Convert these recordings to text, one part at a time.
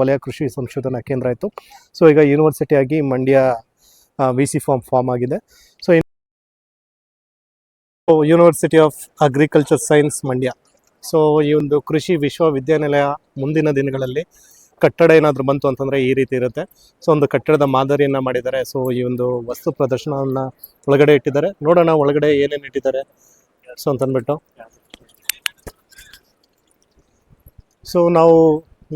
ವಲಯ ಕೃಷಿ ಸಂಶೋಧನಾ ಕೇಂದ್ರ ಆಯಿತು. ಸೊ ಈಗ ಯೂನಿವರ್ಸಿಟಿ ಆಗಿ Mandya V C farm farm ಆಗಿದೆ. So university of agriculture science Mandya. So ಈ ಒಂದು ಕೃಷಿ ವಿಶ್ವವಿದ್ಯಾನಿಲಯ ಮುಂದಿನ ದಿನಗಳಲ್ಲಿ ಕಟ್ಟಡ ಏನಾದರೂ ಬಂತು ಅಂತಂದರೆ ಈ ರೀತಿ ಇರುತ್ತೆ. ಸೊ ಒಂದು ಕಟ್ಟಡದ ಮಾದರಿಯನ್ನು ಮಾಡಿದ್ದಾರೆ. ಸೊ ಈ ಒಂದು ವಸ್ತು ಪ್ರದರ್ಶನವನ್ನು ಒಳಗಡೆ ಇಟ್ಟಿದ್ದಾರೆ. ನೋಡೋಣ ಒಳಗಡೆ ಏನೇನು ಇಟ್ಟಿದ್ದಾರೆ. ಸೊ ಅಂತಂದ್ಬಿಟ್ಟು. ಸೊ ನಾವು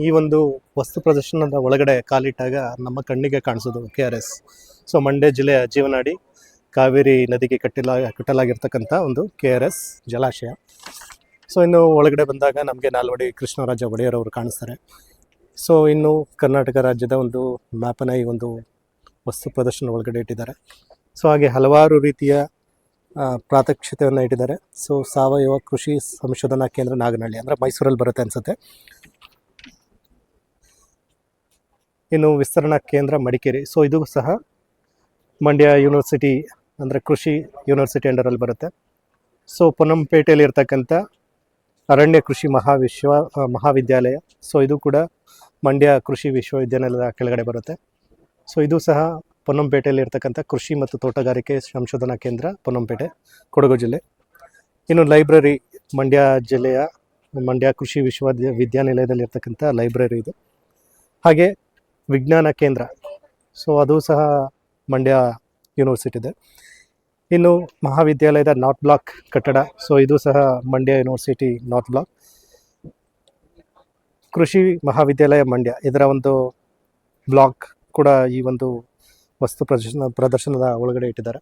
ಈ ಒಂದು ವಸ್ತು ಪ್ರದರ್ಶನದ ಒಳಗಡೆ ಕಾಲಿಟ್ಟಾಗ ನಮ್ಮ ಕಣ್ಣಿಗೆ ಕಾಣಿಸೋದು K R S. So Mandya ಜಿಲ್ಲೆಯ ಜೀವನಾಡಿ ಕಾವೇರಿ ನದಿಗೆ ಕಟ್ಟಿಲ, ಕಟ್ಟಲಾಗಿರ್ತಕ್ಕಂಥ ಒಂದು ಕೆ ಆರ್ ಎಸ್ ಜಲಾಶಯ. ಸೊ ಇನ್ನು ಒಳಗಡೆ ಬಂದಾಗ ನಮಗೆ ನಾಲ್ವಡಿ ಕೃಷ್ಣರಾಜ ಒಡೆಯರ್ ಅವರು ಕಾಣಿಸ್ತಾರೆ. ಸೊ ಇನ್ನು ಕರ್ನಾಟಕ ರಾಜ್ಯದ ಒಂದು ಮ್ಯಾಪನ ಈ ಒಂದು ವಸ್ತು ಪ್ರದರ್ಶನ ಒಳಗಡೆ ಇಟ್ಟಿದ್ದಾರೆ. ಸೊ ಹಾಗೆ ಹಲವಾರು ರೀತಿಯ ಪ್ರಾತ್ಯಕ್ಷತೆಯನ್ನು ಇಟ್ಟಿದ್ದಾರೆ. ಸೊ ಸಾವಯವ ಕೃಷಿ ಸಂಶೋಧನಾ ಕೇಂದ್ರ ನಾಗನಹಳ್ಳಿ, ಅಂದರೆ ಮೈಸೂರಲ್ಲಿ ಬರುತ್ತೆ ಅನ್ಸುತ್ತೆ. ಇನ್ನು ವಿಸ್ತರಣಾ ಕೇಂದ್ರ ಮಡಿಕೇರಿ. ಸೊ ಇದು ಸಹ ಮಂಡ್ಯ ಯೂನಿವರ್ಸಿಟಿ ಅಂದರೆ ಕೃಷಿ ಯೂನಿವರ್ಸಿಟಿ ಅಂಡರಲ್ಲಿ ಬರುತ್ತೆ. ಸೊ ಪೊನ್ನಂಪೇಟೆಯಲ್ಲಿ ಇರ್ತಕ್ಕಂಥ ಅರಣ್ಯ ಕೃಷಿ ಮಹಾವಿಶ್ವ ಮಹಾವಿದ್ಯಾಲಯ. ಸೊ ಇದು ಕೂಡ ಮಂಡ್ಯ ಕೃಷಿ ವಿಶ್ವವಿದ್ಯಾನಿಲಯದ ಕೆಳಗಡೆ ಬರುತ್ತೆ. ಸೊ ಇದು ಸಹ ಪೊನ್ನಂಪೇಟೆಯಲ್ಲಿ ಇರ್ತಕ್ಕಂಥ ಕೃಷಿ ಮತ್ತು ತೋಟಗಾರಿಕೆ ಸಂಶೋಧನಾ ಕೇಂದ್ರ ಪೊನ್ನಂಪೇಟೆ ಕೊಡಗು ಜಿಲ್ಲೆ. ಇನ್ನು ಲೈಬ್ರರಿ, ಮಂಡ್ಯ ಜಿಲ್ಲೆಯ, ಮಂಡ್ಯ ಕೃಷಿ ವಿಶ್ವ ವಿದ್ಯಾನಿಲಯದಲ್ಲಿ ಇರ್ತಕ್ಕಂಥ ಲೈಬ್ರರಿ ಇದು. ಹಾಗೆ ವಿಜ್ಞಾನ ಕೇಂದ್ರ. ಸೊ ಅದು ಸಹ ಮಂಡ್ಯ ಯೂನಿವರ್ಸಿಟಿ ಇದೆ ಇನ್ನು ಮಹಾವಿದ್ಯಾಲಯದ ನಾರ್ತ್ ಬ್ಲಾಕ್ ಕಟ್ಟಡ. ಸೊ ಇದು ಸಹ ಮಂಡ್ಯ ಯೂನಿವರ್ಸಿಟಿ ನಾರ್ತ್ ಬ್ಲಾಕ್ ಕೃಷಿ ಮಹಾವಿದ್ಯಾಲಯ ಮಂಡ್ಯ. ಇದರ ಒಂದು ಬ್ಲಾಕ್ ಕೂಡ ಈ ಒಂದು ವಸ್ತು ಪ್ರದರ್ಶನ, ಪ್ರದರ್ಶನದ ಒಳಗಡೆ ಇಟ್ಟಿದ್ದಾರೆ.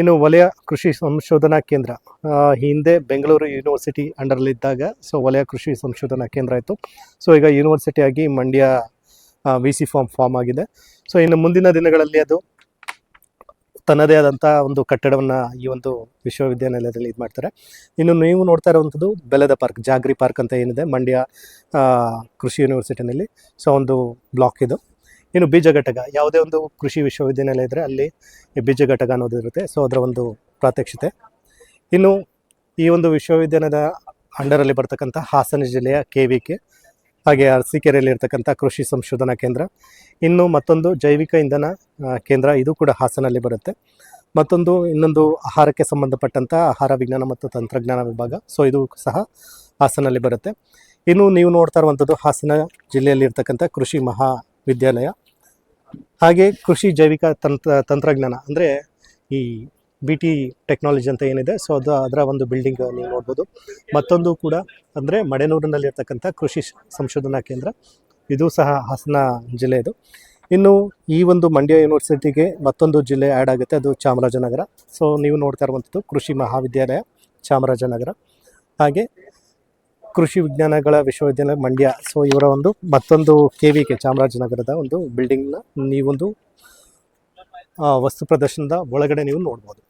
ಇನ್ನು ವಲಯ ಕೃಷಿ ಸಂಶೋಧನಾ ಕೇಂದ್ರ ಹಿಂದೆ ಬೆಂಗಳೂರು ಯೂನಿವರ್ಸಿಟಿ ಅಂಡರಲ್ಲಿದ್ದಾಗ ಸೊ ವಲಯ ಕೃಷಿ ಸಂಶೋಧನಾ ಕೇಂದ್ರ ಇತ್ತು ಸೊ ಈಗ ಯೂನಿವರ್ಸಿಟಿ ಆಗಿ Mandya V C farm farm ಆಗಿದೆ. ಸೊ ಇನ್ನು ಮುಂದಿನ ದಿನಗಳಲ್ಲಿ ಅದು ತನ್ನದೇ ಆದಂಥ ಒಂದು ಕಟ್ಟಡವನ್ನು ಈ ಒಂದು ವಿಶ್ವವಿದ್ಯಾನಿಲಯದಲ್ಲಿ ಇದು ಮಾಡ್ತಾರೆ. ಇನ್ನು ನೀವು ನೋಡ್ತಾ ಇರುವಂಥದ್ದು ಬೆಲ್ಲದ ಪಾರ್ಕ್, ಜಾಗ್ರಿ ಪಾರ್ಕ್ ಅಂತ ಏನಿದೆ, ಮಂಡ್ಯ ಕೃಷಿ ಯೂನಿವರ್ಸಿಟಿನಲ್ಲಿ. ಸೊ ಒಂದು ಬ್ಲಾಕ್ ಇದು. ಇನ್ನು ಬೀಜ ಘಟಕ ಯಾವುದೇ ಒಂದು ಕೃಷಿ ವಿಶ್ವವಿದ್ಯಾನಿಲಯ ಇದ್ದರೆ ಅಲ್ಲಿ ಈ ಬೀಜ ಘಟಕ ಅನ್ನೋದು ಇರುತ್ತೆ. ಸೊ ಅದರ ಒಂದು ಪ್ರಾತ್ಯಕ್ಷತೆ. ಇನ್ನು ಈ ಒಂದು ವಿಶ್ವವಿದ್ಯಾಲಯದ ಅಂಡರಲ್ಲಿ ಬರ್ತಕ್ಕಂಥ ಹಾಸನ ಜಿಲ್ಲೆಯ ಕೆ ವಿ ಕೆ, ಹಾಗೆ ಅರಸೀಕೆರೆಯಲ್ಲಿ ಇರ್ತಕ್ಕಂಥ ಕೃಷಿ ಸಂಶೋಧನಾ ಕೇಂದ್ರ. ಇನ್ನು ಮತ್ತೊಂದು ಜೈವಿಕ ಇಂಧನ ಕೇಂದ್ರ, ಇದು ಕೂಡ ಹಾಸನಲ್ಲಿ ಬರುತ್ತೆ. ಮತ್ತೊಂದು, ಇನ್ನೊಂದು ಆಹಾರಕ್ಕೆ ಸಂಬಂಧಪಟ್ಟಂಥ ಆಹಾರ ವಿಜ್ಞಾನ ಮತ್ತು ತಂತ್ರಜ್ಞಾನ ವಿಭಾಗ ಸೊ ಇದು ಸಹ ಹಾಸನಲ್ಲಿ ಬರುತ್ತೆ. ಇನ್ನು ನೀವು ನೋಡ್ತಾ ಇರುವಂಥದ್ದು ಹಾಸನ ಜಿಲ್ಲೆಯಲ್ಲಿ ಇರ್ತಕ್ಕಂಥ ಕೃಷಿ ಮಹಾವಿದ್ಯಾಲಯ. ಹಾಗೆ ಕೃಷಿ ಜೈವಿಕ ತಂತ್ರ, ತಂತ್ರಜ್ಞಾನ ಅಂದರೆ ಈ ಬಿ ಟಿ ಟೆಕ್ನಾಲಜಿ ಅಂತ ಏನಿದೆ ಸೊ ಅದು ಅದರ ಒಂದು ಬಿಲ್ಡಿಂಗ್ ನೀವು ನೋಡ್ಬೋದು. ಮತ್ತೊಂದು ಕೂಡ ಅಂದರೆ ಮಡೆನೂರಿನಲ್ಲಿರ್ತಕ್ಕಂಥ ಕೃಷಿ ಸಂಶೋಧನಾ ಕೇಂದ್ರ. ಇದು ಸಹ ಹಾಸನ ಜಿಲ್ಲೆಯದು ಇನ್ನು ಈ ಒಂದು ಮಂಡ್ಯ ಯೂನಿವರ್ಸಿಟಿಗೆ ಮತ್ತೊಂದು ಜಿಲ್ಲೆ ಆ್ಯಡ್ ಆಗುತ್ತೆ, ಅದು ಚಾಮರಾಜನಗರ. ಸೊ ನೀವು ನೋಡ್ತಾ ಇರುವಂಥದ್ದು ಕೃಷಿ ಮಹಾವಿದ್ಯಾಲಯ, ಚಾಮರಾಜನಗರ. ಹಾಗೆ ಕೃಷಿ ವಿಜ್ಞಾನಗಳ ವಿಶ್ವವಿದ್ಯಾಲಯ ಮಂಡ್ಯ. ಸೊ ಇವರ ಒಂದು ಮತ್ತೊಂದು ಕೆ ವಿ ಕೆ ಚಾಮರಾಜನಗರದ ಒಂದು ಬಿಲ್ಡಿಂಗ್ನ ನೀವೊಂದು ವಸ್ತು ಪ್ರದರ್ಶನದ ಒಳಗಡೆ ನೀವು ನೋಡ್ಬೋದು.